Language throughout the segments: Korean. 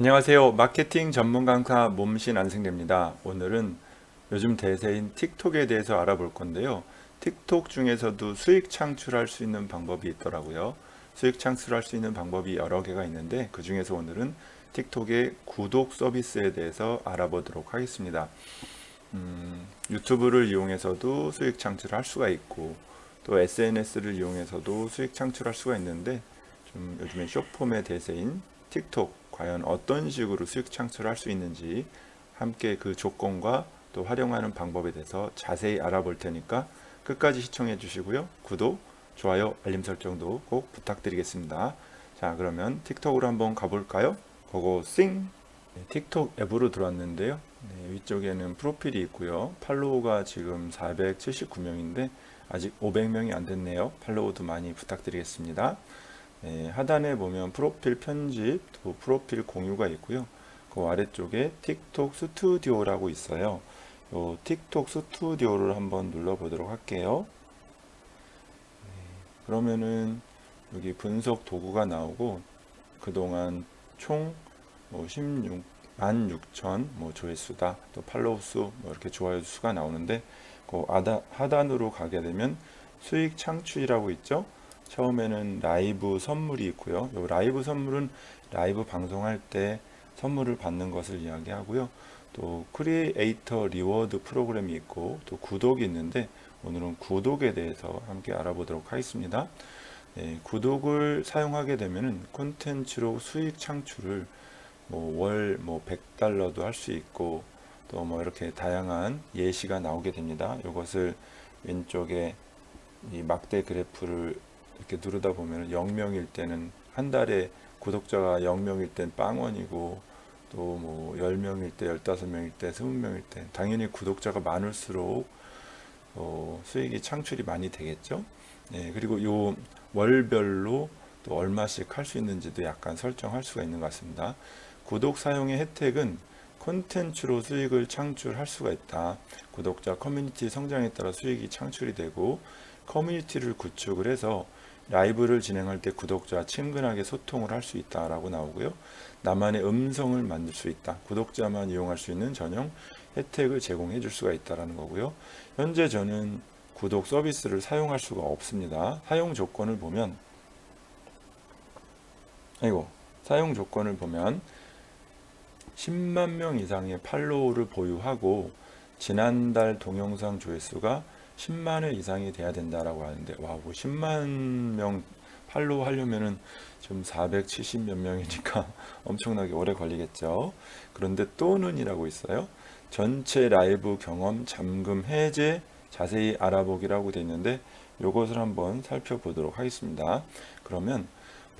안녕하세요. 마케팅 전문 강사 몸신 안승대입니다. 오늘은 요즘 대세인 틱톡에 대해서 알아볼 건데요. 틱톡 중에서도 수익 창출할 수 있는 방법이 있더라고요. 수익 창출할 수 있는 방법이 여러 개가 있는데 그 중에서 오늘은 틱톡의 구독 서비스에 대해서 알아보도록 하겠습니다. 음, 유튜브를 이용해서도 수익 창출할 수가 있고 또 SNS를 이용해서도 수익 창출할 수가 있는데 좀 요즘에 쇼폼의 대세인 틱톡 과연 어떤 식으로 수익 창출할 수 있는지 함께 그 조건과 또 활용하는 방법에 대해서 자세히 알아볼 테니까 끝까지 시청해 주시고요. 구독, 좋아요, 알림 설정도 꼭 부탁드리겠습니다. 자, 그러면 틱톡으로 한번 가볼까요? 고고 싱! 네, 틱톡 앱으로 들어왔는데요. 네, 위쪽에는 프로필이 있고요. 팔로우가 지금 479명인데 아직 500명이 안 됐네요. 팔로우도 많이 부탁드리겠습니다. 네, 하단에 보면 프로필 편집, 또 프로필 공유가 있고요. 그 아래쪽에 틱톡 스튜디오라고 있어요. 요 틱톡 스튜디오를 한번 눌러보도록 할게요. 네, 그러면은 여기 분석 도구가 나오고 그동안 총 뭐 16, 16,000 뭐 조회수다, 또 팔로우 수, 뭐 이렇게 좋아요 수가 나오는데 그 하단으로 가게 되면 수익 창출이라고 있죠. 처음에는 라이브 선물이 있고요. 이 라이브 선물은 라이브 방송할 때 선물을 받는 것을 이야기하고요. 또 크리에이터 리워드 프로그램이 있고 또 구독이 있는데 오늘은 구독에 대해서 함께 알아보도록 하겠습니다. 네, 구독을 사용하게 되면은 콘텐츠로 수익 창출을 뭐월뭐 100달러도 할 수 있고 또 뭐 이렇게 다양한 예시가 나오게 됩니다. 이것을 왼쪽에 이 막대 그래프를 이렇게 누르다 보면 0명일 때는 한 달에 구독자가 0명일 땐 빵원이고 또 뭐 10명일 때, 15명일 때, 20명일 때 당연히 구독자가 많을수록 어, 수익이 창출이 많이 되겠죠. 네, 그리고 요 월별로 또 얼마씩 할 수 있는지도 약간 설정할 수가 있는 것 같습니다. 구독 사용의 혜택은 콘텐츠로 수익을 창출할 수가 있다. 구독자 커뮤니티 성장에 따라 수익이 창출이 되고 커뮤니티를 구축을 해서 라이브를 진행할 때 구독자와 친근하게 소통을 할 수 있다라고 나오고요. 나만의 음성을 만들 수 있다. 구독자만 이용할 수 있는 전용 혜택을 제공해 줄 수가 있다라는 거고요. 현재 저는 구독 서비스를 사용할 수가 없습니다. 사용 조건을 보면 아이고 사용 조건을 보면 10만 명 이상의 팔로우를 보유하고 지난달 동영상 조회수가 10만 회 이상이 돼야 된다라고 하는데 와, 뭐 10만 명 팔로우 하려면은 좀 470 몇 명이니까 엄청나게 오래 걸리겠죠. 그런데 또는이라고 있어요. 전체 라이브 경험 잠금 해제 자세히 알아보기라고 되어 있는데 이것을 한번 살펴보도록 하겠습니다. 그러면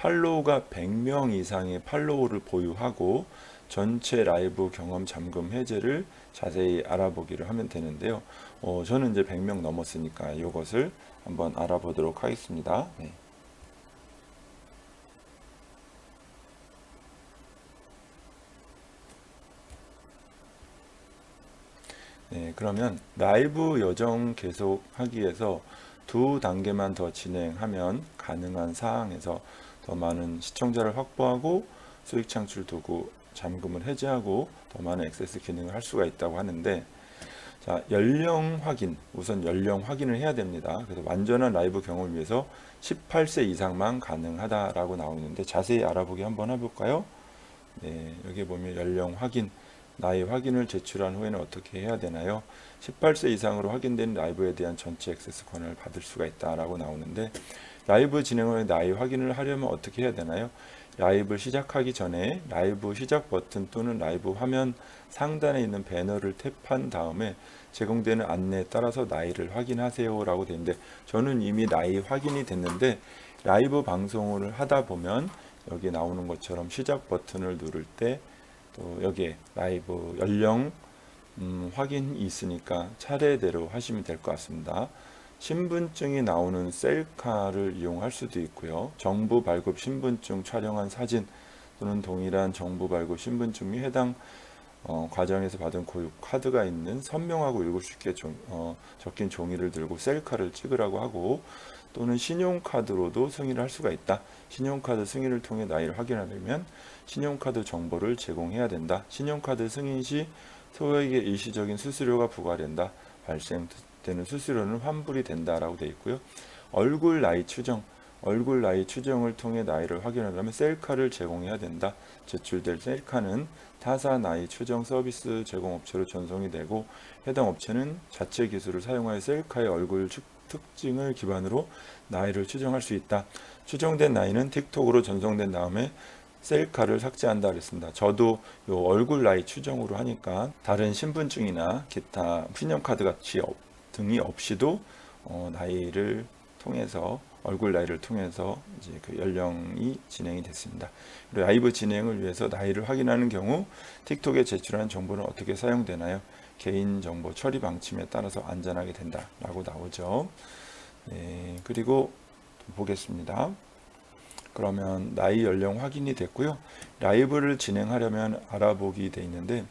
팔로우가 100명 이상의 팔로우를 보유하고 전체 라이브 경험 잠금 해제를 자세히 알아보기를 하면 되는데요. 어, 저는 이제 100명 넘었으니까 이것을 한번 알아보도록 하겠습니다. 네. 네, 그러면 라이브 여정 계속하기 위해서 두 단계만 더 진행하면 가능한 사항에서 더 많은 시청자를 확보하고 수익 창출 도구 잠금을 해제하고 더 많은 액세스 기능을 할 수가 있다고 하는데 자 연령 확인 우선 연령 확인을 해야 됩니다. 그래서 완전한 라이브 경험을 위해서 18세 이상만 가능하다라고 나오는데 자세히 알아보기 한번 해볼까요? 네, 여기 보면 연령 확인 나이 확인을 제출한 후에는 어떻게 해야 되나요? 18세 이상으로 확인된 라이브에 대한 전체 액세스 권한을 받을 수가 있다라고 나오는데 라이브 진행 후에 나이 확인을 하려면 어떻게 해야 되나요? 라이브 시작하기 전에 라이브 시작 버튼 또는 라이브 화면 상단에 있는 배너를 탭한 다음에 제공되는 안내에 따라서 나이를 확인하세요 라고 되는데 저는 이미 나이 확인이 됐는데 라이브 방송을 하다 보면 여기 나오는 것처럼 시작 버튼을 누를 때 또 여기에 라이브 연령 음, 확인이 있으니까 차례대로 하시면 될 것 같습니다. 신분증이 나오는 셀카를 이용할 수도 있고요. 정부 발급 신분증 촬영한 사진 또는 동일한 정부 발급 신분증 및 해당 어, 과정에서 받은 고유 카드가 있는 선명하고 읽을 수 있게 종- 어, 적힌 종이를 들고 셀카를 찍으라고 하고 또는 신용카드로도 승인을 할 수가 있다. 신용카드 승인을 통해 나이를 확인하려면 신용카드 정보를 제공해야 된다. 신용카드 승인 시 소액의 일시적인 수수료가 부과된다. 발생 되는 수수료는 환불이 된다라고 되어 있고요. 얼굴 나이 추정, 얼굴 나이 추정을 통해 나이를 확인하려면 셀카를 제공해야 된다. 제출될 셀카는 타사 나이 추정 서비스 제공 업체로 전송이 되고 해당 업체는 자체 기술을 사용하여 셀카의 얼굴 축- 특징을 기반으로 나이를 추정할 수 있다. 추정된 나이는 틱톡으로 전송된 다음에 셀카를 삭제한다 그랬습니다. 저도 요 얼굴 나이 추정으로 하니까 다른 신분증이나 기타 신용카드 같이 없- 등이 없이도 어, 나이를 통해서 얼굴 나이를 통해서 이제 그 연령이 진행이 됐습니다. 그리고 라이브 진행을 위해서 나이를 확인하는 경우 틱톡에 제출한 정보는 어떻게 사용되나요? 개인 정보 처리 방침에 따라서 안전하게 된다라고 나오죠. 네, 그리고 또 보겠습니다. 그러면 나이 연령 확인이 됐고요. 라이브를 진행하려면 알아보기 돼 있는데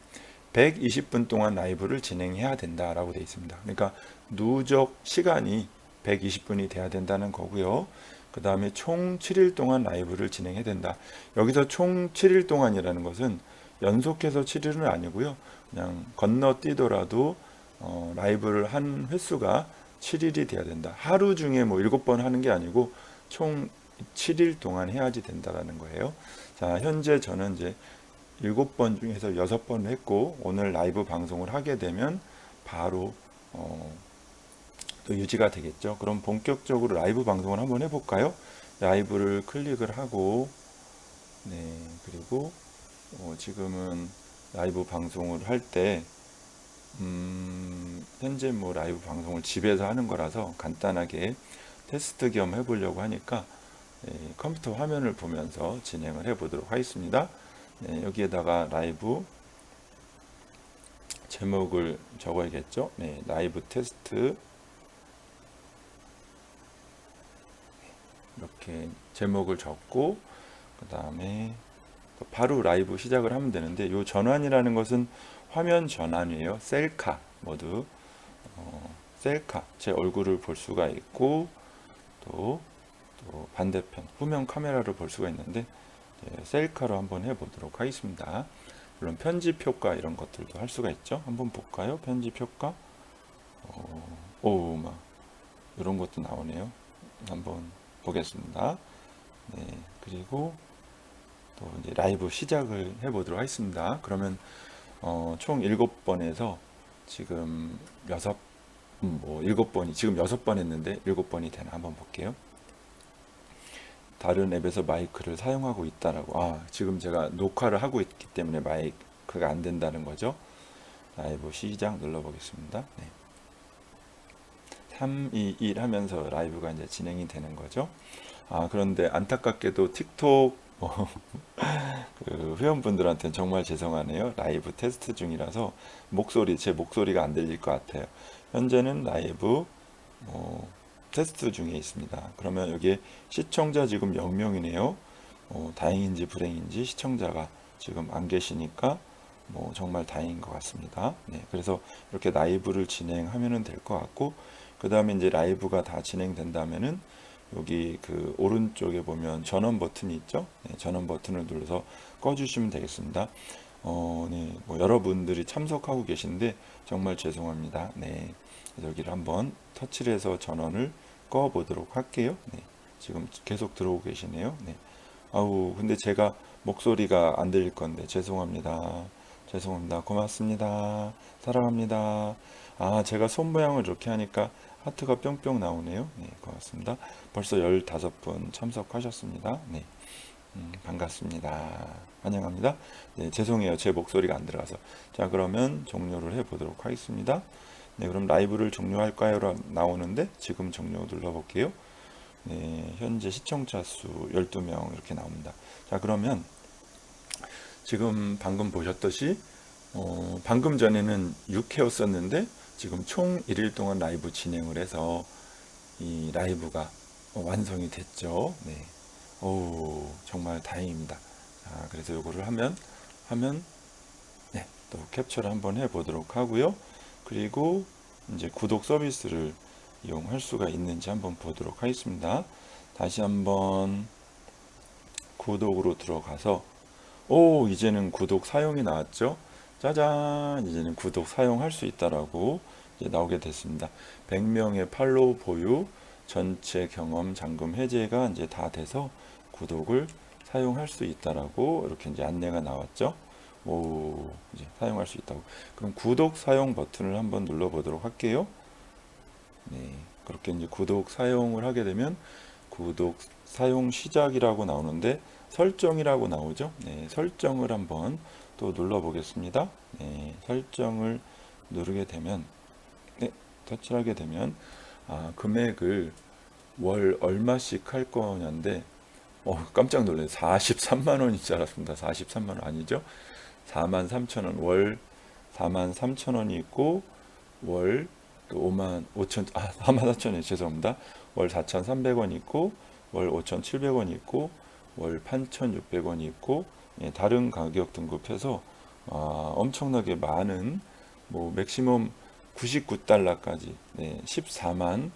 120분 동안 라이브를 진행해야 된다라고 돼 있습니다. 그러니까 누적 시간이 120분이 돼야 된다는 거고요. 그 다음에 총 7일 동안 라이브를 진행해야 된다. 여기서 총 7일 동안이라는 것은 연속해서 7일은 아니고요. 그냥 건너뛰더라도 어, 라이브를 한 횟수가 7일이 돼야 된다. 하루 중에 뭐 7번 하는 게 아니고 총 7일 동안 해야지 된다라는 거예요. 자, 현재 저는 이제 7번 중에서 6번을 했고 오늘 라이브 방송을 하게 되면 바로 어, 또 유지가 되겠죠. 그럼 본격적으로 라이브 방송을 한번 해볼까요? 라이브를 클릭을 하고 네 그리고 어, 지금은 라이브 방송을 할때 음, 현재 뭐 라이브 방송을 집에서 하는 거라서 간단하게 테스트 겸 해보려고 하니까 예, 컴퓨터 화면을 보면서 진행을 해보도록 하겠습니다. 네, 여기에다가 라이브 제목을 적어야겠죠. 네, 라이브 테스트 이렇게 제목을 적고 그 다음에 바로 라이브 시작을 하면 되는데 이 전환이라는 것은 화면 전환이에요. 셀카 모드 어, 셀카 제 얼굴을 볼 수가 있고 또, 또 반대편 후면 카메라를 볼 수가 있는데 예, 셀카로 한번 해보도록 하겠습니다. 물론 편집 효과 이런 것들도 할 수가 있죠. 한번 볼까요? 편집 효과. 어, 오, 막 이런 것도 나오네요. 한번 보겠습니다. 네, 그리고 또 이제 라이브 시작을 해보도록 하겠습니다. 그러면 어, 총 7번에서 지금 6, 음, 뭐 7번이, 지금 6번 했는데 7번이 되나 한번 볼게요. 다른 앱에서 마이크를 사용하고 있다라고. 아, 지금 제가 녹화를 하고 있기 때문에 마이크가 안 된다는 거죠. 라이브 시작 눌러 보겠습니다. 네. 3, 2, 1 하면서 라이브가 이제 진행이 되는 거죠. 아, 그런데 안타깝게도 틱톡 뭐, 그 회원분들한테는 정말 죄송하네요. 라이브 테스트 중이라서 목소리, 제 목소리가 안 들릴 것 같아요. 현재는 라이브 뭐, 테스트 중에 있습니다. 그러면 여기에 시청자 지금 0명이네요. 어, 다행인지 불행인지 시청자가 지금 안 계시니까 뭐 정말 다행인 것 같습니다. 네, 그래서 이렇게 라이브를 진행하면 될 것 같고 그 다음에 이제 라이브가 다 진행된다면은 여기 그 오른쪽에 보면 전원 버튼이 있죠. 네, 전원 버튼을 눌러서 꺼주시면 되겠습니다. 어, 네, 뭐 여러분들이 참석하고 계신데 정말 죄송합니다. 네, 여기를 한번 터치를 해서 전원을 꺼 보도록 할게요. 네, 지금 계속 들어오고 계시네요. 네, 아우 근데 제가 목소리가 안 들릴 건데 죄송합니다. 죄송합니다. 고맙습니다. 사랑합니다. 아, 제가 손 모양을 이렇게 하니까 하트가 뿅뿅 나오네요. 네, 고맙습니다. 벌써 15분 참석하셨습니다. 네. 음, 반갑습니다. 환영합니다. 네, 죄송해요. 제 목소리가 안 들어가서. 자, 그러면 종료를 해 보도록 하겠습니다. 네, 그럼 라이브를 종료할까요? 라 나오는데 지금 종료 눌러 볼게요. 네, 현재 시청자 수 12명 이렇게 나옵니다. 자, 그러면 지금 방금 보셨듯이 어, 방금 전에는 6회였었는데 지금 총 1일 동안 라이브 진행을 해서 이 라이브가 완성이 됐죠. 네. 오, 정말 다행입니다. 자, 그래서 이거를 하면 하면 네, 또 캡처를 한번 해 보도록 하고요. 그리고 이제 구독 서비스를 이용할 수가 있는지 한번 보도록 하겠습니다. 다시 한번 구독으로 들어가서 오 이제는 구독 사용이 나왔죠. 짜잔 이제는 구독 사용할 수 있다라고 나오게 됐습니다. 100명의 팔로우 보유 전체 경험 잔금 해제가 이제 다 돼서 구독을 사용할 수 있다라고 이렇게 이제 안내가 나왔죠. 오 이제 사용할 수 있다고. 그럼 구독 사용 버튼을 한번 눌러 보도록 할게요. 네 그렇게 이제 구독 사용을 하게 되면 구독 사용 시작이라고 나오는데 설정이라고 나오죠. 네, 설정을 한번 또 눌러 보겠습니다. 네, 설정을 누르게 되면 네, 터치하게 되면 아, 금액을 월 얼마씩 할 거냐인데 어, 깜짝 놀라요. 43만 원인 줄 알았습니다. 43만 원 아니죠? 4만 3천 원, 월 4만 3천 원이 있고 월 5만 5천 아 4만 4천 원 죄송합니다. 월 4,300원 있고 월 5,700원 있고 월 8,600원이 있고 예, 다른 가격 등급해서 아, 엄청나게 많은 뭐 맥시멈 99달러까지 네, 14만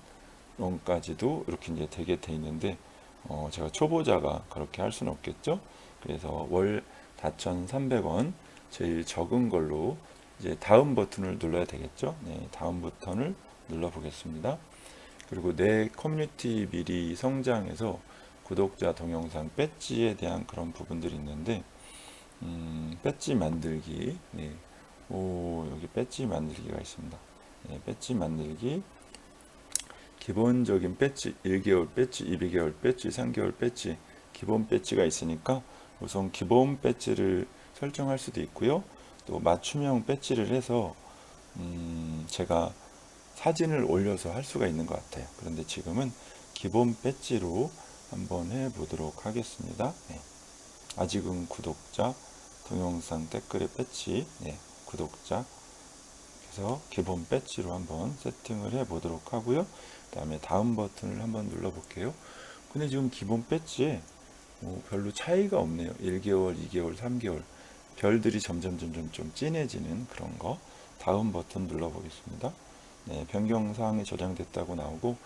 원까지도 이렇게 이제 되게 돼 있는데 어, 제가 초보자가 그렇게 할 수는 없겠죠. 그래서 월 4,300원 제일 적은 걸로 이제 다음 버튼을 눌러야 되겠죠. 네, 다음 버튼을 눌러 보겠습니다. 그리고 내 커뮤니티 미리 성장해서 구독자 동영상 배지에 대한 그런 부분들이 있는데 음, 배지 만들기 네. 오 여기 배지 만들기가 있습니다. 네, 배지 만들기 기본적인 배지 1개월 배지 2개월 배지 3개월 배지 기본 배지가 있으니까 우선 기본 배지를 설정할 수도 있고요. 또 맞춤형 배지를 해서 음, 제가 사진을 올려서 할 수가 있는 것 같아요. 그런데 지금은 기본 배지로 한번 해 보도록 하겠습니다. 네. 아직은 구독자 동영상 댓글에 배지 네, 구독자 그래서 기본 배지로 한번 세팅을 해 보도록 하고요. 그 다음에 다음 버튼을 한번 눌러 볼게요. 근데 지금 기본 배지에 뭐 별로 차이가 없네요. 1개월, 2개월, 3개월 별들이 점점 점점 좀 진해지는 그런 거 다음 버튼 눌러 보겠습니다. 네, 변경 사항이 저장됐다고 나오고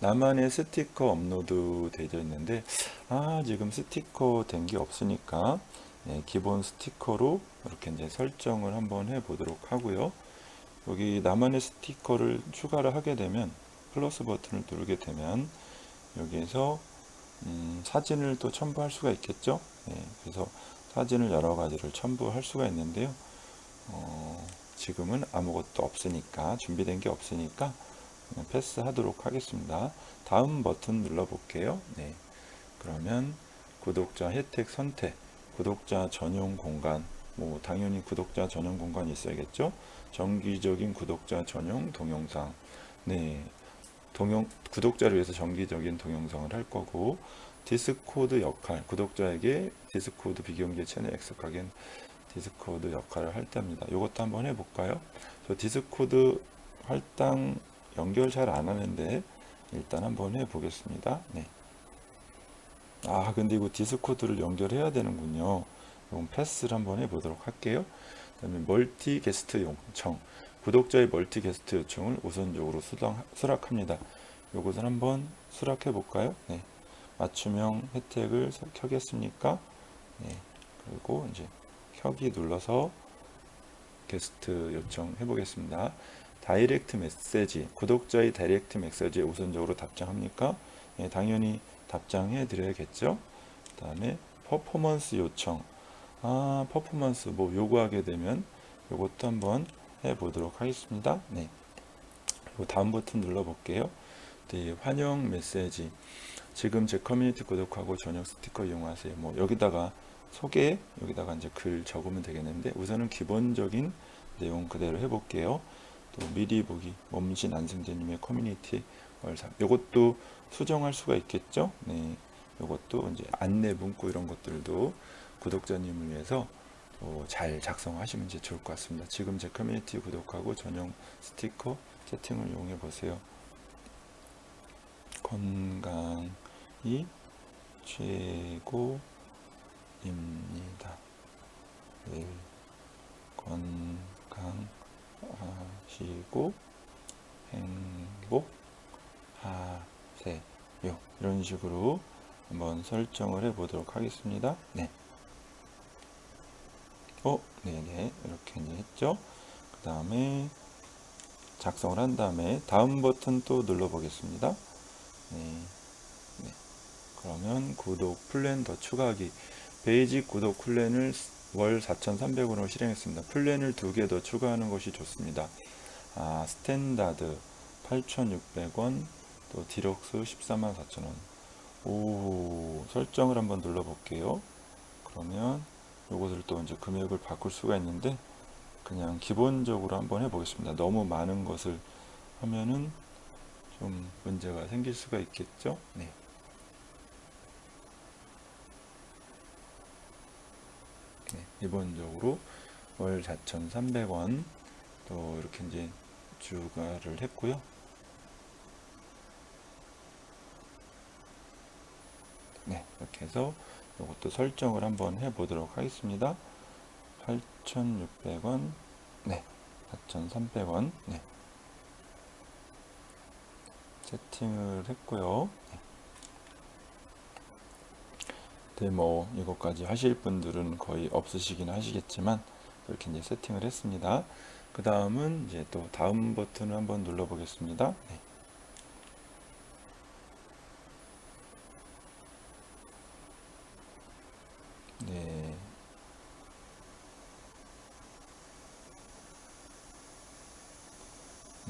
나만의 스티커 업로드 되어 있는데 아 지금 스티커 된 게 없으니까 네, 기본 스티커로 이렇게 이제 설정을 한번 해 보도록 하고요. 여기 나만의 스티커를 추가를 하게 되면 플러스 버튼을 누르게 되면 여기에서 음, 사진을 또 첨부할 수가 있겠죠. 네, 그래서 사진을 여러 가지를 첨부할 수가 있는데요. 어, 지금은 아무것도 없으니까 준비된 게 없으니까 패스하도록 하겠습니다. 다음 버튼 눌러 볼게요. 네. 그러면 구독자 혜택 선택, 구독자 전용 공간, 뭐 당연히 구독자 전용 공간이 있어야겠죠. 정기적인 구독자 전용 동영상. 네. 동영 구독자를 위해서 정기적인 동영상을 할 거고 디스코드 역할 구독자에게 디스코드 비경제 채널 엑스카겐 디스코드 역할을 할 때입니다. 이것도 한번 해볼까요? 저 디스코드 할당 연결 잘 안 하는데 일단 한번 해보겠습니다. 네. 아 근데 이거 디스코드를 연결해야 되는군요. 이건 패스를 한번 해보도록 할게요. 그다음에 멀티 게스트 요청 구독자의 멀티 게스트 요청을 우선적으로 수당, 수락합니다. 이것을 한번 수락해 볼까요? 네. 맞춤형 혜택을 켜겠습니까? 네. 그리고 이제 켜기 눌러서 게스트 요청 해 보겠습니다. 다이렉트 메시지, 구독자의 다이렉트 메시지에 우선적으로 답장합니까? 예, 당연히 답장해 드려야겠죠. 그 다음에 퍼포먼스 요청. 아, 퍼포먼스 뭐 요구하게 되면 요것도 한번 해 보도록 하겠습니다. 네. 그리고 다음 버튼 눌러 볼게요. 네, 환영 메시지. 지금 제 커뮤니티 구독하고 전용 스티커 이용하세요. 뭐 여기다가 소개 여기다가 이제 글 적으면 되겠는데 우선은 기본적인 내용 그대로 해볼게요. 또 미리 보기 몸신 안승재님의 커뮤니티 월삼 요것도 수정할 수가 있겠죠. 네, 요것도 이제 안내 문구 이런 것들도 구독자님을 위해서 잘 작성하시면 좋을 것 같습니다. 지금 제 커뮤니티 구독하고 전용 스티커 채팅을 이용해 보세요. 건강이 최고 입니다. 늘 건강이 하시고 행복하세요. 이런 식으로 한번 설정을 해 보도록 하겠습니다. 네. 어, 네네. 이렇게 이제 했죠. 그 다음에 작성을 한 다음에 다음 버튼 또 눌러 보겠습니다. 네. 네. 그러면 구독 플랜 더 추가하기. 베이직 구독 플랜을 월 4,300원으로 실행했습니다. 플랜을 두 개 더 추가하는 것이 좋습니다. 아, 스탠다드 8,600원, 또 디럭스 14만 4천원. 오, 설정을 한번 눌러 볼게요. 그러면 요것을 또 이제 금액을 바꿀 수가 있는데 그냥 기본적으로 한번 해보겠습니다. 너무 많은 것을 하면은 좀 문제가 생길 수가 있겠죠. 네. 네, 기본적으로 월 4,300원 또 이렇게 이제 추가를 했고요. 네, 이렇게 해서 이것도 설정을 한번 해 보도록 하겠습니다. 8,600원, 네, 4,300원, 네. 세팅을 했고요. 네. 데모 이것까지 하실 분들은 거의 없으시긴 하시겠지만 이렇게 이제 세팅을 했습니다. 그 다음은 이제 또 다음 버튼을 한번 눌러 보겠습니다. 네. 네.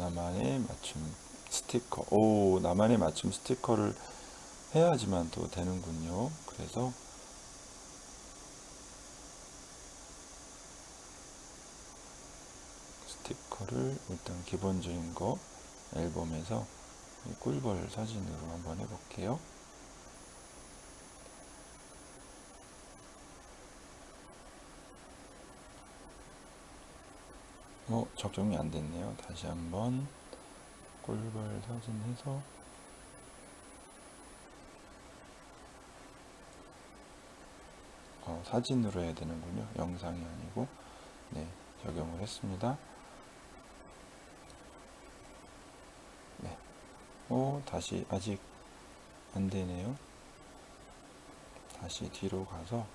나만의 맞춤 스티커. 오, 나만의 맞춤 스티커를 해야지만 또 되는군요. 그래서 스티커를 일단 기본적인 거 앨범에서 이 꿀벌 사진으로 한번 해볼게요. 어, 적용이 안 됐네요. 다시 한번 꿀벌 사진 해서 어, 사진으로 해야 되는군요. 영상이 아니고 네, 적용을 했습니다. 네. 어, 다시 아직 안 되네요. 다시 뒤로 가서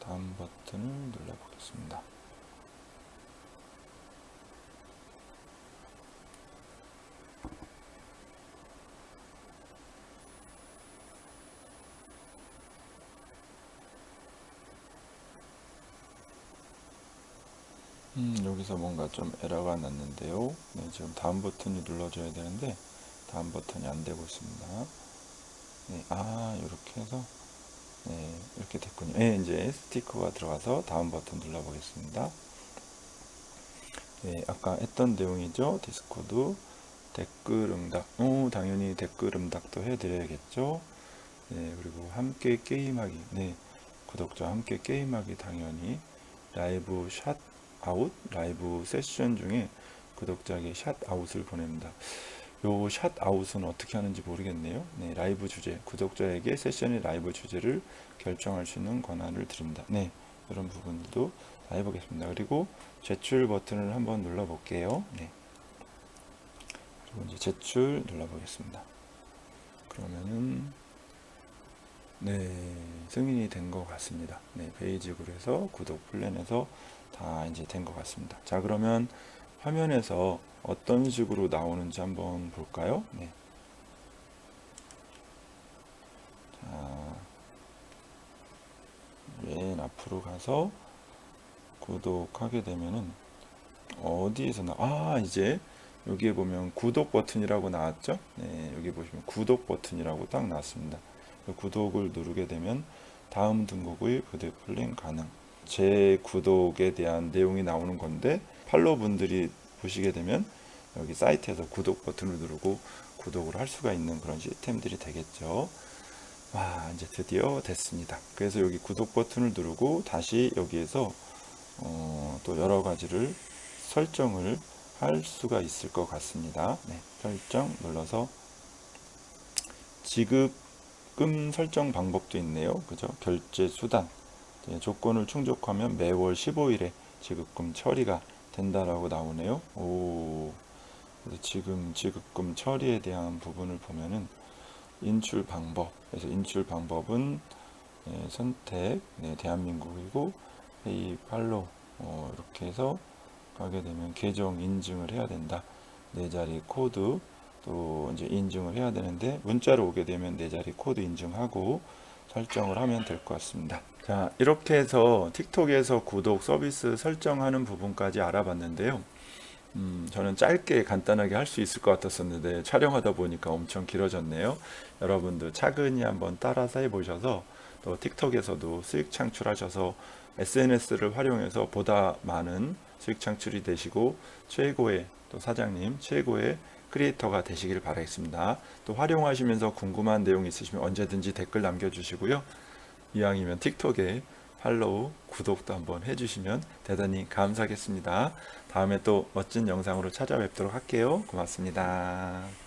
다음 버튼을 눌러 보겠습니다. 음, 여기서 뭔가 좀 에러가 났는데요. 네, 지금 다음 버튼이 눌러줘야 되는데 다음 버튼이 안 되고 있습니다. 네, 아, 이렇게 해서 네, 이렇게 됐군요. 네, 이제 스티커가 들어가서 다음 버튼 눌러보겠습니다. 네, 아까 했던 내용이죠. 디스코드 댓글 응답. 오, 당연히 댓글 응답도 해드려야겠죠. 네, 그리고 함께 게임하기. 네, 구독자 함께 게임하기 당연히 라이브 샷 아웃 라이브 세션 중에 구독자에게 샷 아웃을 보냅니다. 요샷 아웃은 어떻게 하는지 모르겠네요. 네, 라이브 주제 구독자에게 세션의 라이브 주제를 결정할 수 있는 권한을 드립니다. 네, 이런 부분들도 다 해보겠습니다. 그리고 제출 버튼을 한번 눌러볼게요. 네. 그리고 이제 제출 눌러보겠습니다. 그러면은 네, 승인이 된 것 같습니다. 네, 베이직으로 해서 구독 플랜에서 다 이제 된 것 같습니다. 자, 그러면 화면에서 어떤 식으로 나오는지 한번 볼까요? 네. 자, 맨 앞으로 가서 구독하게 되면은 어디에서 나, 아, 이제 여기에 보면 구독 버튼이라고 나왔죠? 네, 여기 보시면 구독 버튼이라고 딱 나왔습니다. 그 구독을 누르게 되면 다음 등록의 부대 플랜 가능. 제 구독에 대한 내용이 나오는 건데 팔로우 분들이 보시게 되면 여기 사이트에서 구독 버튼을 누르고 구독을 할 수가 있는 그런 시스템들이 되겠죠. 와 이제 드디어 됐습니다. 그래서 여기 구독 버튼을 누르고 다시 여기에서 어, 또 여러 가지를 설정을 할 수가 있을 것 같습니다. 네, 설정 눌러서 지급금 설정 방법도 있네요. 그죠? 결제 수단 네, 조건을 충족하면 매월 15일에 지급금 처리가 된다라고 나오네요. 오. 지금 지급금 처리에 대한 부분을 보면은 인출 방법. 그래서 인출 방법은 네, 선택, 네, 대한민국이고 페이 팔로 어, 이렇게 해서 가게 되면 계정 인증을 해야 된다. 네 자리 코드 또 이제 인증을 해야 되는데 문자로 오게 되면 네 자리 코드 인증하고 설정을 하면 될 것 같습니다. 자, 이렇게 해서 틱톡에서 구독 서비스 설정하는 부분까지 알아봤는데요. 음, 저는 짧게 간단하게 할 수 있을 것 같았었는데 촬영하다 보니까 엄청 길어졌네요. 여러분도 차근히 한번 따라서 해보셔서 또 틱톡에서도 수익 창출하셔서 SNS를 활용해서 보다 많은 수익 창출이 되시고 최고의 또 사장님 최고의 크리에이터가 되시길 바라겠습니다. 또 활용하시면서 궁금한 내용 있으시면 언제든지 댓글 남겨주시고요. 이왕이면 틱톡에 팔로우, 구독도 한번 해주시면 대단히 감사하겠습니다. 다음에 또 멋진 영상으로 찾아뵙도록 할게요. 고맙습니다.